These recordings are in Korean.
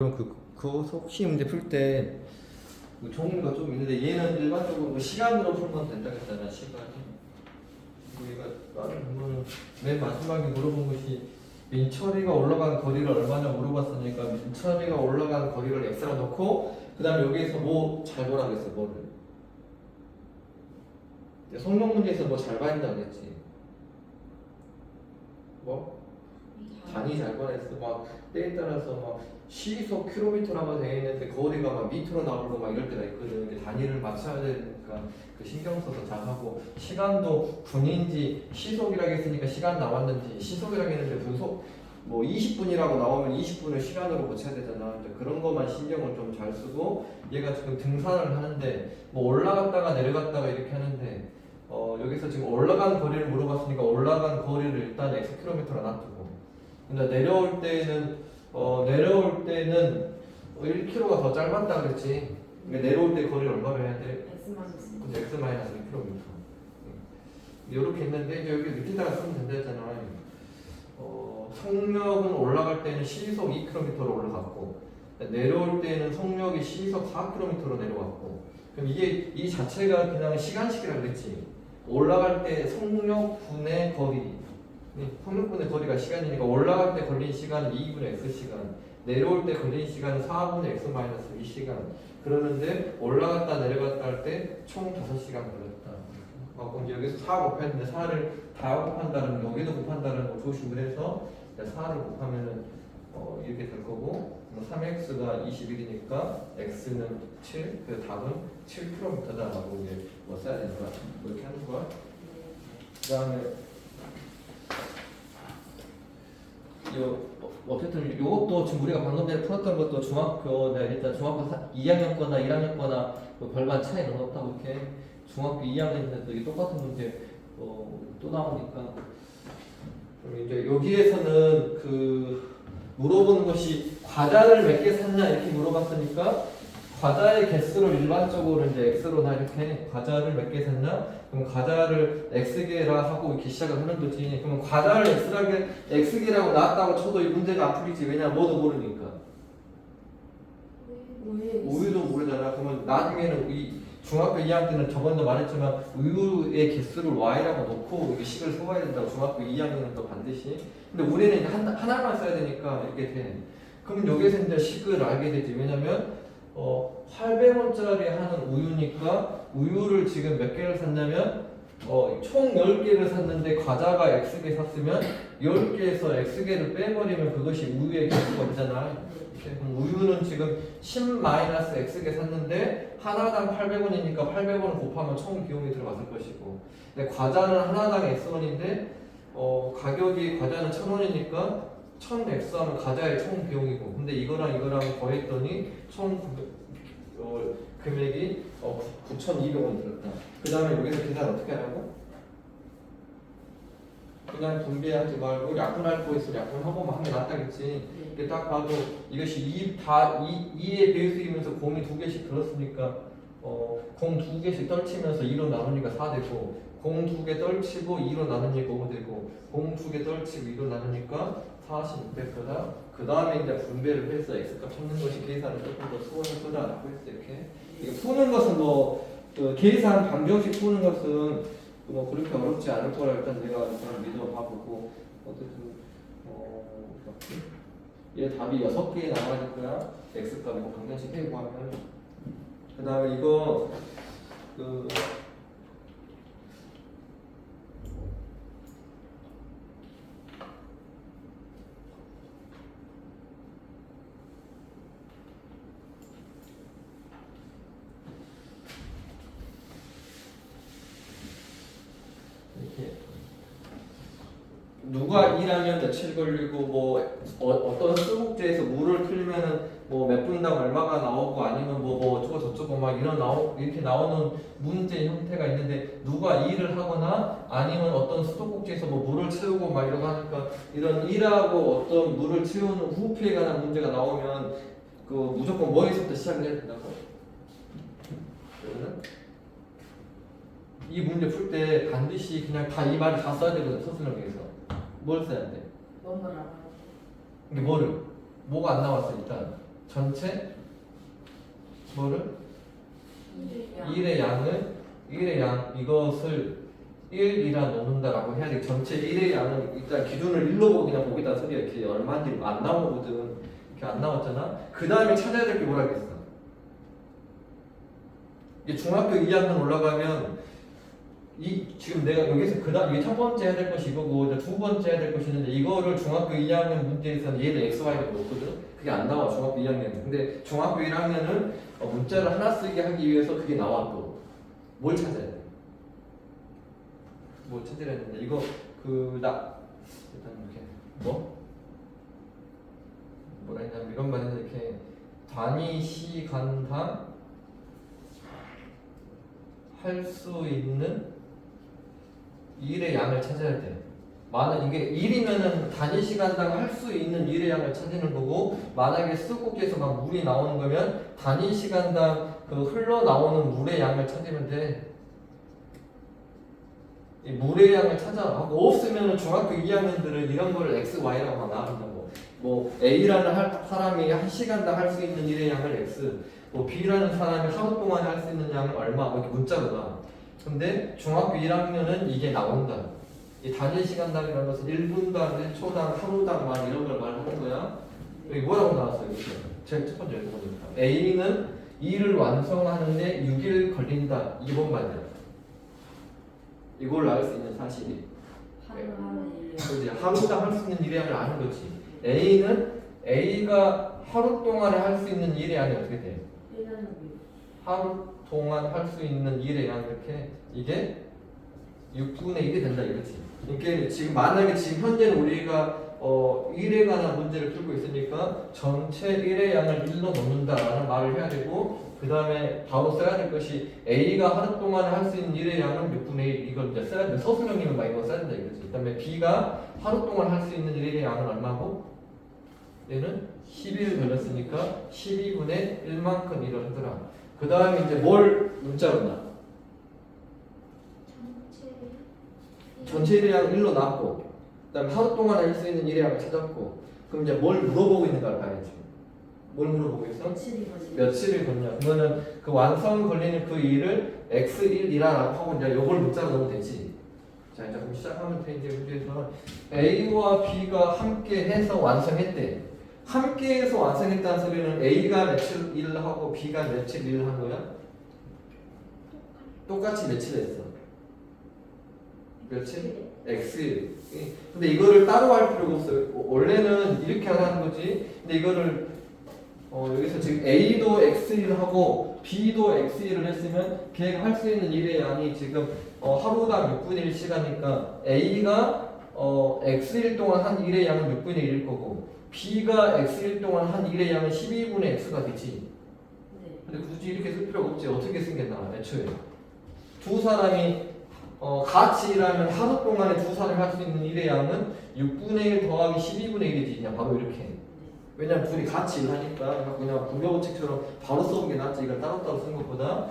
그럼 그, 그 혹시 문제 풀때그 종류가 좀 있는데 얘는 일반적으로 그 시간으로 풀면 된다 했잖아 시간이? 우리가 다른 부분은 맨 마지막에 물어본 것이 민철이가 올라간 거리를 얼마나 물어봤으니까 민철이가 올라간 거리를 x라 놓고 그 다음에 여기에서 뭐 잘 보라 그랬어 뭐를? 성명 문제에서 뭐 잘 봐야 된다 그랬지. 뭐? 단위 잘 보냈어. 막 때에 따라서 막 시속 킬로미터라고 되어 있는데 거리가 막 미터로 나오고 막 이럴 때가 있거든. 근데 단위를 맞춰야 되니까 그 신경 써서 잘 하고 시간도 분인지 시속이라고 했으니까 시간 나왔는지 시속이라고 했는데 분속 뭐 20분이라고 나오면 20분을 시간으로 고쳐야 되잖아. 근데 그런 것만 신경을 좀 잘 쓰고 얘가 지금 등산을 하는데 뭐 올라갔다가 내려갔다가 이렇게 하는데 어 여기서 지금 올라간 거리를 물어봤으니까 올라간 거리를 일단 x 킬로미터로 놔두고 근데 내려올 때는 어 내려올 때는 1km가 더 짧았다 그랬지. 그러니까 내려올 때 거리 얼마를 해야 돼? X 마이너스 근데 x 마이너스 1km. 이렇게 이제 여기 밑에다가 쓰면 된다 했잖아. 어 속력은 올라갈 때는 시속 2km로 올라갔고 내려올 때는 속력이 시속 4km로 내려왔고 그럼 이게 이 자체가 그냥 시간식이라 그랬지. 올라갈 때 속력 분의 거리 속력분의 거리가 시간이니까 올라갈 때 걸린 시간은 2분의 x시간 내려올 때 걸린 시간은 4분의 x 마이너스 2시간. 그러는데 올라갔다 내려갔다 할 때 총 5시간 걸렸다. 어, 그럼 여기서 4 곱했는데 4를 다 곱한다는 거, 여기도 곱한다는 거 조심을 해서 4를 곱하면은 어, 이렇게 될 거고 3x가 21이니까 x는 7, 그 답은 7km다라고 이제 뭐 써야 되는 거야 이렇게 하는 거야 그 다음에 요 어, 어쨌든 요것도 지금 우리가 방금 전에 풀었던 것도 중학교 네, 일단 중학교 2학년 거나 1학년 거나 뭐 별반 차이 는 없다고 이렇게 중학교 2학년인데도 이게 똑같은 문제 어, 또 나오니까. 그럼 이제 여기에서는 그 물어보는 것이 과자를 몇 개 샀냐 이렇게 물어봤으니까 과자의 개수를 일반적으로 이제 x로 다 이렇게 과자를 몇 개 샀냐? 그럼 과자를 x개라 하고 이렇게 시작을 하는 거지. 그러면 과자를 x라게 x개라고 나왔다고 쳐도 이 문제가 안 풀리지. 왜냐? 뭐도 모르니까. 우유 우유도 모르잖아. 그러면 나중에는 이 중학교 2학년 때는 저번도 말했지만 우유의 개수를 y라고 놓고 이게 식을 세워야 된다고 중학교 2학년은 또 반드시. 근데 우리는 한, 하나만 써야 되니까 이렇게 돼. 그럼 여기서 이제 식을 알게 되지. 왜냐면 어 800원짜리 하는 우유니까 우유를 지금 몇 개를 샀냐면 어, 총 10개를 샀는데 과자가 X개 샀으면 10개에서 X개를 빼버리면 그것이 우유의 개수가 되잖아. 그럼 우유는 지금 10-X개 샀는데 하나당 800원이니까 800원 곱하면 총 비용이 들어갔을 것이고 근데 과자는 하나당 X원인데 어, 가격이 과자는 1000원이니까 1000X 하면 과자의 총 비용이고 근데 이거랑 이거랑 더했더니 총 어, 금액이 어, 9,200원 들었다. 그 다음에 여기서 계산 어떻게 하라고? 그냥 분배하지 말고 약분할 거 있으면 약분하고만 하면 낫다겠지. 이게 딱 봐도 이것이 2, 다 2, 2의 배수이면서 공이 두 개씩 들었으니까 어, 공 두 개씩 떨치면서 2로 나누니까 4 되고 공 두 개 떨치고 2로 나누니까 5 되고 공 두 개 떨치고 2로 나누니까 40 600거다 그 다음에 이제 분배를 해서 x값 찾는 것이 계산을 조금 더 수월하다라고 했어 이렇게. 이게 푸는 것은 뭐그 계산 방정식 푸는 것은 뭐 그렇게 어렵지 않을 거라 일단 내가 일단 믿어봐보고 어쨌든 어 얘 답이 여섯 개 나와질 거야 x 값이고 방정식 해고 하면 그 다음에 이거 그 이렇게 누가 1하면 며칠 걸리고 뭐 어, 떤 수국제에서 물을 틀면은 뭐몇 분당 얼마가 나오고 아니면 뭐, 뭐 어쩌고 저쩌고 막 이런 나오 이렇게 나오는 문제 형태가 있는데 누가 일을 하거나 아니면 어떤 수도꼭지에서 뭐 물을 채우고 막 이러고 하니까 이런 일하고 어떤 물을 채우는 후피에 관한 문제가 나오면 그 무조건 뭐에서부터 시작을 해야 된다고? 이 문제 풀 때 반드시 그냥 다 이 말을 다 써야 되거든 서술형에서 뭘 써야 돼? 뭔 거라 이게 뭐를 뭐가 안 나왔어 일단 전체 뭐를 양. 1의 양을 1의 양 이것을 1이라 놓는다라고 해야 돼. 전체 1의 양은 일단 기준을 1로 보고 그냥 보기다 소리야. 이렇게 얼마인지 안 나오거든. 이렇게 안 나왔잖아. 그 다음에 찾아야 될 게 뭐라겠어? 이게 중학교 2학년 올라가면 이 지금 내가 여기서 그다음 이게 첫 번째 해야 될 것이 이거고 이제 두 번째 해야 될 것이 있는데 이거를 중학교 2학년 문제에서는 얘를 x, y가 놓거든. 그게 안 나와 중학교 2학년은. 근데 중학교 1학년은 어, 문자를 하나 쓰게 하기 위해서 그게 나와 또. 뭘 찾아야 돼? 뭘 찾으려 했는데 이거 그나 일단 이렇게 뭐 뭐라 했냐면 이런 말인데 이렇게 단위 시간당 할 수 있는 일의 양을 찾아야 돼. 만약 이게 1이면은 단위 시간당 할 수 있는 일의 양을 찾는 거고 만약에 수국에서 막 물이 나오는 거면 단위 시간당 그 흘러나오는 물의 양을 찾으면 돼. 이 물의 양을 찾아. 하고 없으면 중학교 2학년들은 이런 거를 x, y라고 막 나눈다고. 뭐 A라는 할- 사람이 한 시간당 할 수 있는 일의 양을 x, 뭐 B라는 사람이 하루 동안 할 수 있는 양을 얼마 뭐 이렇게 문자로 나. 근데 중학교 1학년은 이게 나온다. 이 단위 시간당이라는 것은 1분당, 1초당, 하루당 막 이런 걸 말하는 거야. 여기 뭐라고 나왔어요? 여기 제일 첫 번째 읽어보니까 A는 일을 완성하는데 6일 걸린다. 2번 말이야. 이걸 알 수 있는 사실이. 그지 하루당 할 수 있는 양을 아는 거지. A는 A가 하루 동안에 할 수 있는 일의 양이 어떻게 돼? 하루 동안 할 수 있는 일의 양 이렇게 이게 6분의 1이 된다 이거지. 이게 지금 만약에 지금 현재는 우리가 어 1에 관한 문제를 풀고 있으니까 전체 1의 양을 1로 넣는다라는 말을 해야 되고 그 다음에 바로 써야 될 것이 A가 하루 동안 할 수 있는 1의 양은 6분의 1 이걸 이제 써야 돼. 서술형이면 막 이거 써야 된다 이거지. 그 다음에 B가 하루 동안 할 수 있는 1의 양은 얼마고? 얘는 10일 걸렸으니까 12분의 1만큼 일을 하더라. 그 다음에 이제 뭘 문자로 나? 전체 양을 1로 놨고 그 다음에 하루 동안 할 수 있는 일의 양을 찾았고 그럼 이제 뭘 물어보고 있는가를 봐야지. 뭘 물어보고 있어? 며칠이 걷냐? 그러면은 그 완성 걸리는 그 일을 x1이라고 하고 이제 요걸 문자로 넣으면 되지. 자 이제 그럼 시작하면 돼 이제 문제에서 A와 B가 함께 해서 완성했대. 함께 해서 완성했다는 소리는 A가 며칠 일을 하고 B가 며칠 일을 한 거야? 똑같이 며칠 했어. 며칠? X. 근데 이거를 따로 할 필요가 없어요. 원래는 이렇게 하는 거지. 근데 이거를 어, 여기서 지금 A도 X1을 하고 B도 X1을 했으면 걔가 할 수 있는 일의 양이 지금 어, 하루당 6분의 1 시간이니까 A가 어, X1 동안 한 일의 양은 6분의 1일 거고 B가 X1 동안 한 일의 양은 12분의 X가 되지. 네. 근데 굳이 이렇게 쓸 필요가 없지. 어떻게 쓴겠나 애초에. 두 사람이 어, 같이 일하면 하루 동안에 두 사람이 할 수 있는 일의 양은 6분의 1 더하기 12분의 1이지. 그냥 바로 이렇게. 왜냐면 둘이 같이 일하니까 그냥 분명책처럼 바로 써본 게 낫지 이걸 따로따로 쓴 것보다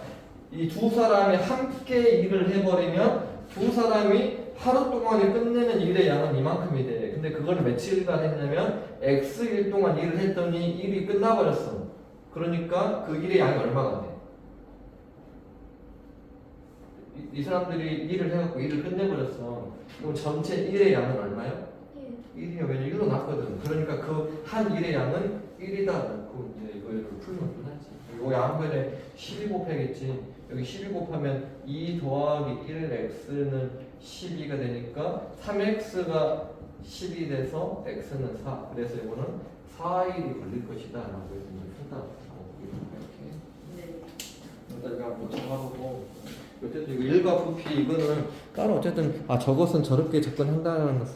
이 두 사람이 함께 일을 해버리면 두 사람이 하루 동안에 끝내는 일의 양은 이만큼이 돼 근데 그걸 며칠간 했냐면 x일 동안 일을 했더니 일이 끝나버렸어 그러니까 그 일의 양이 얼마가 돼? 이, 이 사람들이 일을 해갖고 일을 끝내버렸어 그럼 전체 일의 양은 얼마요? 1이요. 왜냐면 1로 났거든. 그러니까 그 한 일의 양은 1이다 놓고 이제 이거를 풀면 끝나지. 이거 양변에 12 곱해야겠지. 여기 12 곱하면 2 더하기 1x는 12가 되니까 3x가 10이 돼서 x는 4. 그래서 이거는 4일이 걸릴 것이다 라고 해서 푼다. 이렇게. 네. 일단 한번 정하고 어쨌든 이거 일과 부피 이거는 따로 어쨌든 아 저것은 저렇게 접근한다는 것을